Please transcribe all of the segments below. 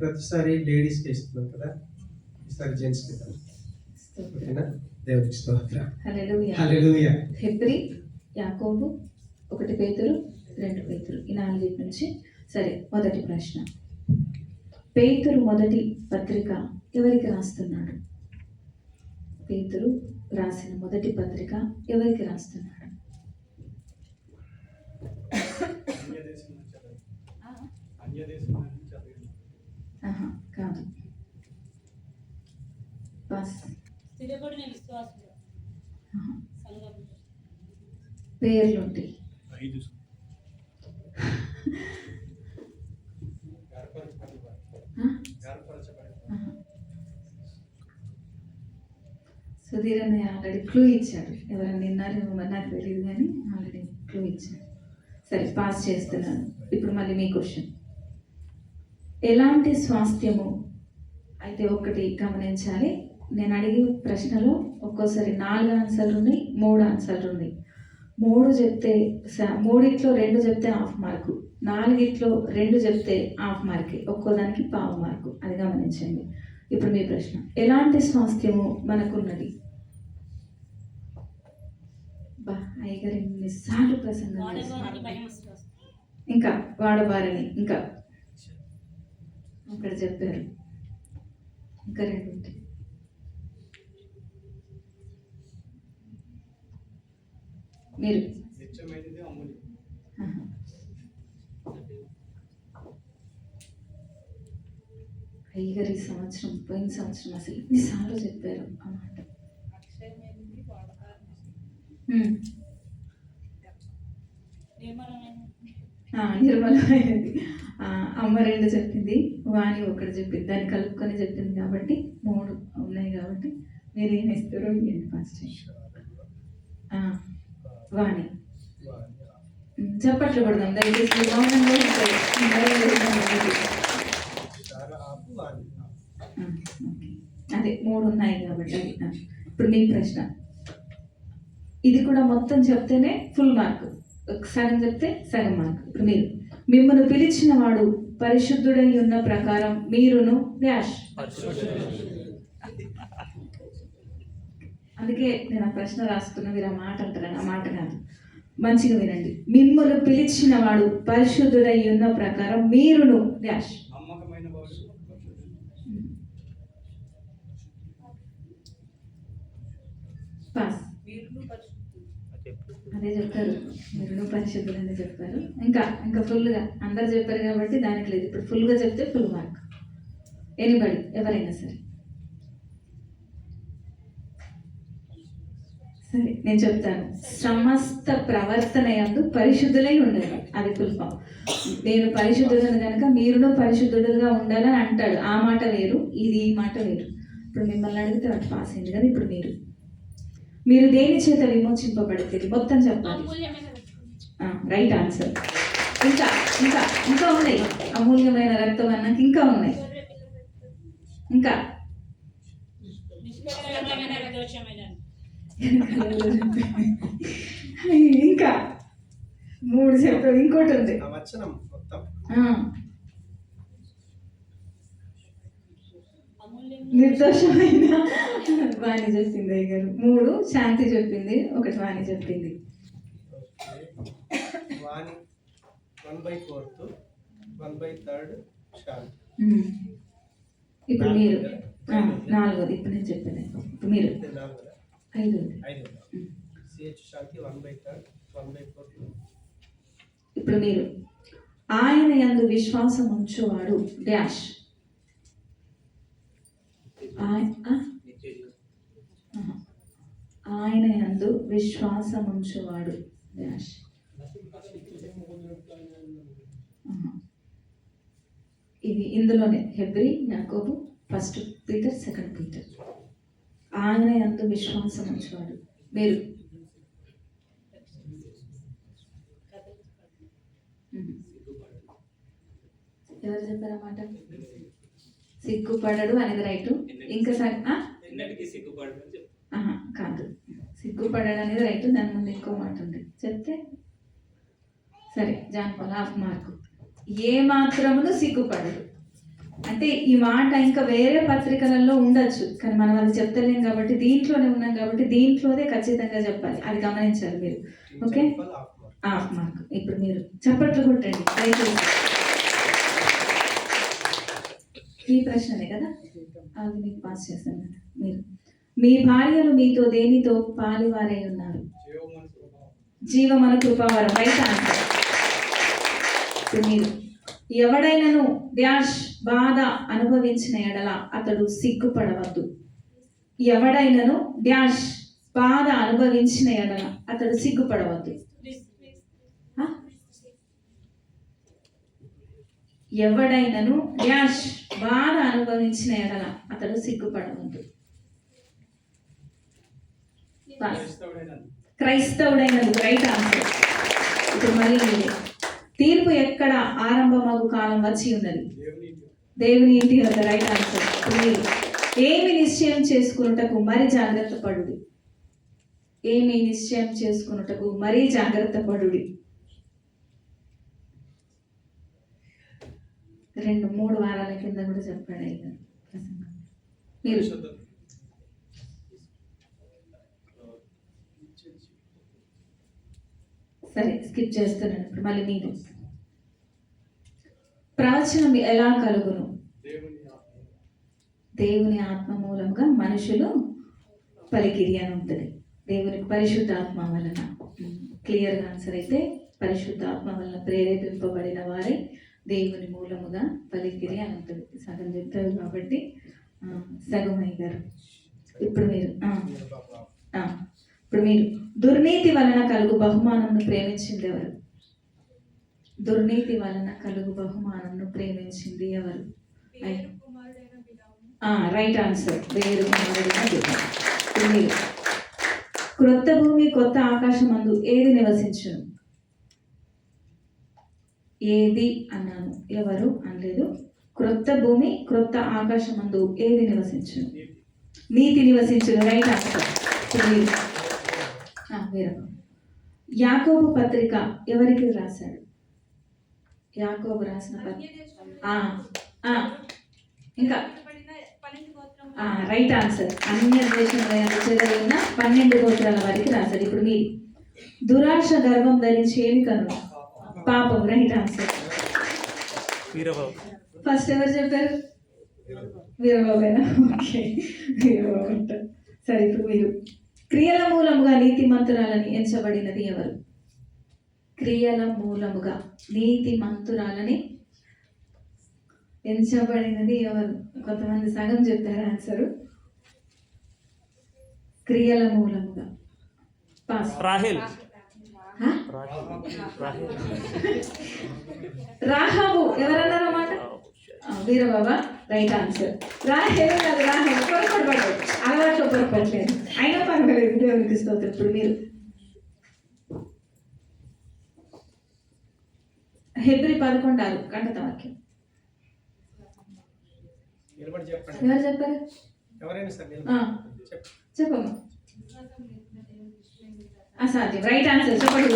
ప్రతిసారి లేడీస్కి ఇస్తున్నాం కదా. ఈసారి జెంట్స్కి ఇద్దాం ఓకేనా? దేవుడికి స్తోత్రం. హల్లెలూయా. హెబ్రి యాకోబు ఒకటి పేతురు రెండు పేతురు. ఈ నాలుగింటి నుంచి సరే మొదటి ప్రశ్న. పేతురు మొదటి పత్రిక ఎవరికి రాస్తున్నాడు? పేతురు రాసిన మొదటి పత్రిక ఎవరికి రాస్తున్నాడు? ఆహా, కాదు పాస్ స్థిరపడిన విశ్వాసులు. ఆ? ఆహా. సుధీర్ అన్నయ్య ఆల్రెడీ క్లూ ఇచ్చాడు. ఎవరైనా విన్నారేమో నాకు తెలియదు కానీ ఆల్రెడీ క్లూ ఇచ్చాడు. సరే పాస్ చేస్తున్నాను. ఇప్పుడు మళ్ళీ మీ క్వశ్చన్. ఎలాంటి స్వాస్థ్యము? అయితే ఒకటి గమనించాలి. నేను అడిగే ప్రశ్నలో ఒక్కోసారి నాలుగు ఆన్సర్లు ఉన్నాయి మూడు ఆన్సర్లు ఉన్నాయి. మూడు చెప్తే మూడిట్లో రెండు చెప్తే హాఫ్ మార్కు. నాలుగిట్లో రెండు చెప్తే హాఫ్ మార్కే. ఒక్కో దానికి పావు మార్కు. అది గమనించండి. ఇప్పుడు మీ ప్రశ్న. ఎలాంటి స్వాస్థ్యము మనకున్నది? బా అయ్యగారు ఎన్నిసార్లు ప్రసంగం ఇంకా వాడబారని ఇంకా. అక్కడ చెప్పారు. ఇంకా రెండు ఉంటాయి మీరు. అయ్యగారు ఈ సంవత్సరం పోయిన సంవత్సరం అసలు ఎన్నిసార్లు చెప్పారు ఆ మాట. ఉమ్. నిర్మలమైన ఆ, నిర్మలమైనది ఆ, అమ్మ రెండు చెప్పింది వాణి ఒకటి చెప్పింది దాన్ని కలుపుకొని చెప్పింది కాబట్టి మూడు ఉన్నాయి కాబట్టి మీరు ఏం ఇస్తారో ఇవ్వండి ఫస్ట్? ఆ, వాణి. ఉమ్, చప్పట్లు పడదాం దయచేసి అదే మూడు ఉన్నాయి కాబట్టి ఇప్పుడు మీ ప్రశ్న. ఇది కూడా మొత్తం చెప్తేనే ఫుల్ మార్క్ సగం చెప్తే సగం మార్క్ ఇప్పుడు మీరు మిమ్మల్ని పిలిచిన వాడు పరిశుద్ధుడై ఉన్న ప్రకారం మీరును డాష్ అందుకే నేను ఆ ప్రశ్న రాసుకున్న మీరు ఆ మాట అంటారు? ఆ మాట కాదు. మంచిగా వినండి. మిమ్మల్ని పిలిచిన వాడు పరిశుద్ధుడై ఉన్న ప్రకారం మీరును డాష్. పాస్. అదే చెప్పారు మీరు పరిశుద్ధులు అని చెప్పారు ఇంకా ఇంకా ఫుల్గా. అందరు చెప్పారు కాబట్టి దానికి లేదు. ఇప్పుడు ఫుల్గా చెప్తే ఫుల్ మార్క్. ఎనీబడి ఎవరైనా సరే. సరే నేను చెప్తాను. సమస్త ప్రవర్తన యందు పరిశుద్ధులై ఉండాలి అది కుల్పం నేను పరిశుద్ధులను కనుక మీరును పరిశుద్ధులుగా ఉండాలని అంటాడు. ఆ మాట వేరు ఇది ఈ మాట వేరు. ఇప్పుడు మిమ్మల్ని అడిగితే అటు పాస్ అయింది కదా ఇప్పుడు మీరు. మీరు దేని చేత విమోచింపబడితే మొత్తం చెప్పాలి. రైట్ ఆన్సర్ ఇంకా ఇంకా ఇంకా ఉన్నాయి. అమూల్యమైన రక్తం అన్నాక ఇంకా ఉన్నాయి. ఇంకా నిష్కలమైన నిర్దోషమైన ఇంకా మూడు చెప్పారు ఇంకోటి ఉంది. నిర్దోషమైన వాణి చెప్పింది అయ్య గారు. మూడు శాంతి చెప్పింది ఒకటి వాణి చెప్పింది. Vani one by fourth one by third Shanti. ఇప్పుడు మీరు. నాలుగోది ఇప్పుడు నేను చెప్పాను ఇప్పుడు మీరు. ఇది నాలుగుదా? ఐదోది ఐదు CH Shanti one by third one by fourth ఇప్పుడు మీరు ఆయన యందు విశ్వాసం ఉంచువాడు డాష్. ఆయన యందు విశ్వాసం ఉంచువాడు డాష్. ఇది ఇందులోనే హెబ్రి యాకోబు ఫస్ట్ పీటర్ సెకండ్ పీటర్. ఆయన యందు విశ్వాసం ఉంచువాడు. మీరు. ఎవరు చెప్పారన్నమాట సిగ్గుపడడు అనేది రైట్. ఇంకా సగ ఆ? ఎన్నటికీ సిగ్గుపడమని చెప్పు. ఆహా, కాదు. సిగ్గుపడడు అనేది రైట్ దాని ముందు ఇంకో మాట ఉంది. చెప్తే? సరే జాన్పాల్ హాఫ్ మార్కు. ఏ మాత్రమును సిగ్గుపడడు? అంటే ఈ మాట ఇంకా వేరే పత్రికలలో ఉండొచ్చు కానీ మనం అది చెప్తలేం కాబట్టి దీంట్లోనే ఉన్నాం కాబట్టి దీంట్లోనే ఖచ్చితంగా చెప్పాలి. అది గమనించాలి మీరు. ఓకే. మార్క్ ఇప్పుడు మీరు చప్పట్లు కొట్టండి. ఈ ప్రశ్ననే కదా? అది మీకు పాస్ చేస్తాను. కదా మీరు. మీ భార్యలు మీతో దేనితో పాలివారై ఉన్నారు? జీవమన కృపావరం రైట్ ఆన్సర్ మీరు. ఎవడైనను డ్యాష్ బాధ అనుభవించిన ఎడల అతడు సిగ్గుపడవద్దు ఎవడైనను డ్యాష్ బాధ అనుభవించిన ఎడల అతడు సిగ్గుపడవద్దు? ఎవడైనను డ్యాష్ బాధ అనుభవించిన ఎడల అతడు సిగ్గుపడవద్దు. క్రైస్తవుడైనది రైట్ ఆన్సర్ ఇప్పుడు మళ్ళీ మీరే. తీర్పు ఎక్కడ ఆరంభమగు కాలం వచ్చి ఉన్నది? దేవుని ఇంటి వద్ద. రైట్ ఆన్సర్ ఏమి? నిశ్చయం చేసుకున్నటకు మరి జాగ్రత్త పడుడి. ఏమి నిశ్చయం చేసుకున్నటకు మరీ జాగ్రత్త పడుడి. రెండు మూడు వారాల కింద కూడా చెప్పాడు మీరు సరే స్కిప్ చేస్తున్నాను. ఇప్పుడు మళ్ళీ మీరు ప్రవచనం ఎలా కలుగును? దేవుని ఆత్మ మూలంగా మనుషులు పలికిరి అని ఉంటుంది. దేవునికి పరిశుద్ధాత్మ వలన. క్లియర్గా ఆన్సర్ అయితే పరిశుద్ధ ఆత్మ వలన ప్రేరేపింపబడిన వారే దేవుని మూలముగా పలికిరి అని ఉంటుంది. సగం చెప్తారు కాబట్టి సగం అయ్యారు. ఇప్పుడు మీరు ఇప్పుడు మీరు దుర్నీతి వలన కలుగు బహుమానంను ప్రేమించింది ఎవరు? దుర్నీతి వలన కలుగు బహుమానంను ప్రేమించింది ఎవరు? రైట్ ఆన్సర్ వేరు కుమారుడైన క్రొత్త భూమి కొత్త ఆకాశం అందు ఏది నివసించును? ఏది అన్నాను. ఎవరు అనలేదు. క్రొత్త భూమి క్రొత్త ఆకాశం అందు ఏది నివసించును? నీతి. నివసించును. రైట్ ఆన్సర్ ఇప్పుడు మీరు ఆ, వీరమ్మ. యాకోబు పత్రిక ఎవరికి రాశాడు యాకోబు రాసిన ఇంకా. ఆ, రైట్ ఆన్సర్ అన్య దేశంలో పన్నెండు గోత్రాల వారికి రాశాడు. ఇప్పుడు మీరు దురాశ గర్భం ధరించి ఏమి కను. పాపం రైట్ ఆన్సర్ వీరబాబు. ఫస్ట్ ఎవరు చెప్పారు? వీరబాబేనా? ఓకే వీరబాబు అంటారు సరే ఇప్పుడు మీరు. క్రియల మూలముగా నీతిమంతురాలని ఎంచబడినది ఎవరు? క్రియల మూలముగా నీతిమంతురాలని ఎంచబడినది ఎవరు? కొంతమంది సగం చెప్పారు ఆన్సరు. క్రియల మూలముగా. రాహేల్. రాహాబు ఎవరన్నారు మాట వీరబాబా రైట్ ఆన్సర్ రాహేల్ కాదు రాహేల్ పొరపాటు పడ్డాడు అలవాట్లో పొరపట్లేదు అయినా పర్వాలేదు దేవునికి స్తోత్రం. ఇప్పుడు మీరు హెబ్రి పదకొండారు కంటత వాక్యం. ఎవరు చెప్పారు? చెప్పమ్మా. అసాధ్యం. రైట్ ఆన్సర్ చెప్పండి.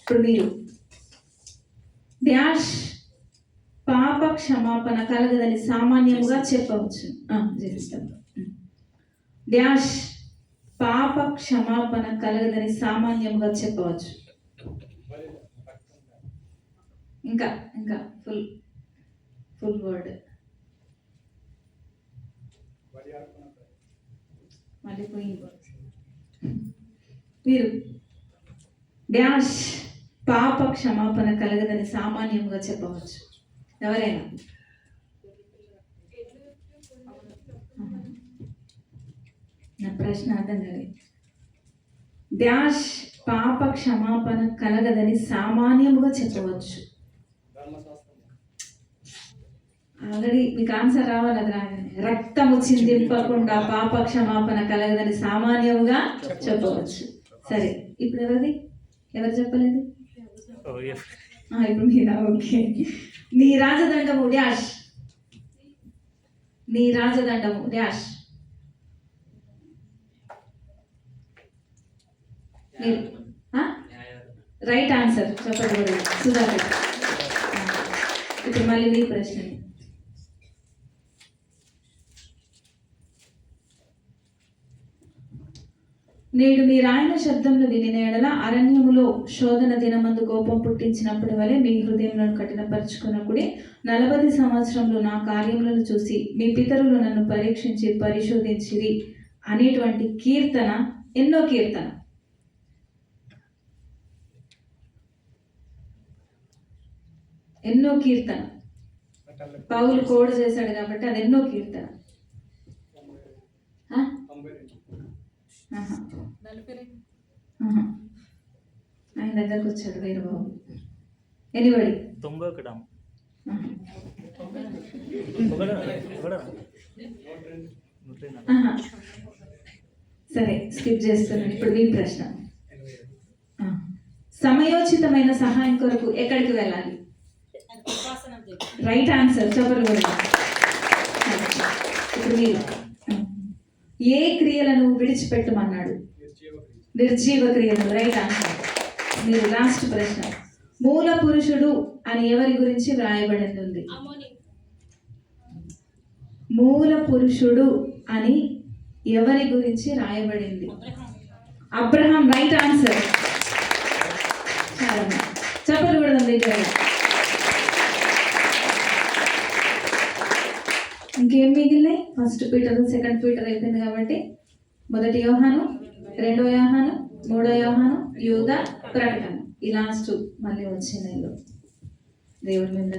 ఇప్పుడు మీరు. డ్యాష్ పాప క్షమాపణ కలగదని సామాన్యంగా చెప్పవచ్చు. ఆ, డ్యాష్ పాప క్షమాపణ కలగదని సామాన్యంగా చెప్పవచ్చు. ఇంకా ఇంకా ఫుల్ ఫుల్ వర్డ్. మళ్ళీ పోయింది. మీరు. డ్యాష్ పాప క్షమాపణ కలగదని సామాన్యంగా చెప్పవచ్చు. ఎవరైనా? నా ప్రశ్న అర్థం కాలేదు. డ్యాష్ పాప క్షమాపణ కలగదని సామాన్యముగా చెప్పవచ్చు. ఆల్రెడీ మీకు ఆన్సర్ రావాలి అది రాగానే. రక్తము చిందింపకుండా పాప క్షమాపణ కలగదని సామాన్యముగా చెప్పవచ్చు. సరే ఇప్పుడు ఎవరిది? ఎవరు చెప్పలేదు? ఓ, ఎఫ్. ఆ, ఇప్పుడు మీరా ఓకే నీ రాజదండము డాష్ నీ రాజదండము డాష్ మీరు రైట్ ఆన్సర్ చెప్పండి సుధాకర్ ఇప్పుడు మళ్ళీ మీ ప్రశ్న నేడు మీ రాయన శబ్దమును వినిన ఎడల అరణ్యములో శోధన దినమందు కోపం పుట్టించినప్పటి వలె మీ హృదయములను కఠినపరుచుకున్నప్పుడే నలభై సంవత్సరంలో నా కార్యములను చూసి మీ పితరులు నన్ను పరీక్షించి పరిశోధించిరి అనేటువంటి కీర్తన ఎన్నో కీర్తన. ఎన్నో కీర్తన. పౌలు కోడ చేశాడు కాబట్టి అది ఎన్నో కీర్తన. ఆయన దగ్గరకు వచ్చాడు వేరు బాబు ఎనిబడి తొంభై ఒకటా ఆహా. ఒకడా ఒకడా నూట రెండు. ఆహా. సరే స్కిప్ చేస్తున్నాను. ఇప్పుడు మీ ప్రశ్న. సమయోచితమైన సహాయం కొరకు ఎక్కడికి వెళ్ళాలి? రైట్ ఆన్సర్ చెప్పరు కూడా ఇప్పుడు మీరు. ఏ క్రియలను విడిచిపెట్టమన్నాడు? నిర్జీవ క్రియలు రైట్ ఆన్సర్ మీరు లాస్ట్ ప్రశ్న. మూల పురుషుడు అని ఎవరి గురించి వ్రాయబడింది? ఉంది మూల పురుషుడు అని ఎవరి గురించి రాయబడింది? అబ్రహాం. రైట్ ఆన్సర్ చాలా. చెప్పలు కూడా ఇంకేం మిగిలినాయి? ఫస్ట్ పీటర్ సెకండ్ పీటర్ అయిపోయింది కాబట్టి మొదటి యోహాను రెండో యోహాను మూడో యోహాను యూద ప్రకటన. ఈ లాస్ట్ మళ్ళీ వచ్చే దేవుడి మీద